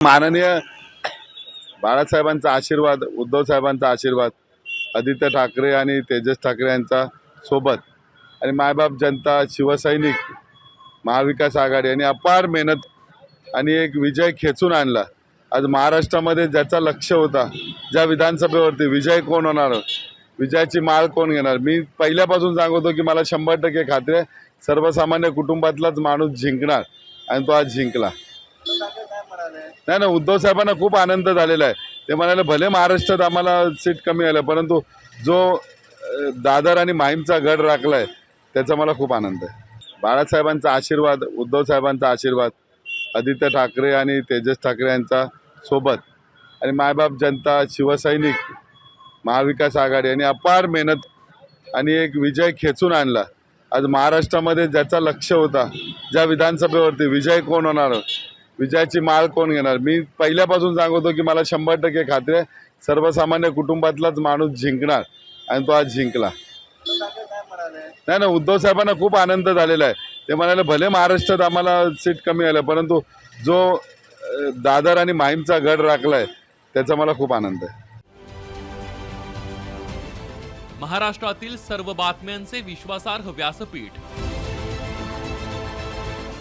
माननीय बाळासाहेबांचा आशीर्वाद उद्धव साहेबांचा आशीर्वाद आदित्य ठाकरे आणि तेजस ठाकरे यांचा सोबत आणि मायबाप जनता शिवसैनिक महाविकास आघाडी यांनी अपार मेहनत आणि एक विजय खेचून आणला. आज महाराष्ट्रामध्ये ज्याचा लक्ष होता ज्या विधानसभेवरती विजय कोण होणार विजयाची माळ कोण घेणार? मी पहिल्यापासून सांगतो की मला शंभर टक्के खात्री आहे सर्वसामान्य कुटुंबातलाच माणूस जिंकणार आणि तो आज जिंकला. नाही ना उद्धव साहेबांना खूप आनंद झालेला आहे. ते म्हणाले भले महाराष्ट्रात आम्हाला सीट कमी आलं परंतु जो दादर आणि माहीमचा गड राखला आहे त्याचा मला खूप आनंद आहे. बाळासाहेबांचा आशीर्वाद उद्धव साहेबांचा आशीर्वाद आदित्य ठाकरे आणि तेजस ठाकरे यांचा सोबत आणि मायबाप जनता शिवसैनिक महाविकास आघाडी यांनी अपार मेहनत आणि एक विजय खेचून आणला. आज महाराष्ट्रामध्ये ज्याचा लक्ष होता ज्या विधानसभेवरती विजय कोण होणार? विजयाची माळ कोण घेणार? मी पहिल्यापासून सांगतो की मला शंभर टक्के खात्री आहे. सर्वसामान्य कुटुंबातलाच माणूस जिंकणार आणि तो आज जिंकला. नाही ना उद्धव साहेबांना खूप आनंद झालेला आहे. ते म्हणाले भले महाराष्ट्रात आम्हाला सीट कमी आलं परंतु जो दादर आणि माहीमचा गड राखलाय त्याचा मला खूप आनंद आहे. महाराष्ट्रातील सर्व बातम्यांचे विश्वासार्ह व्यासपीठ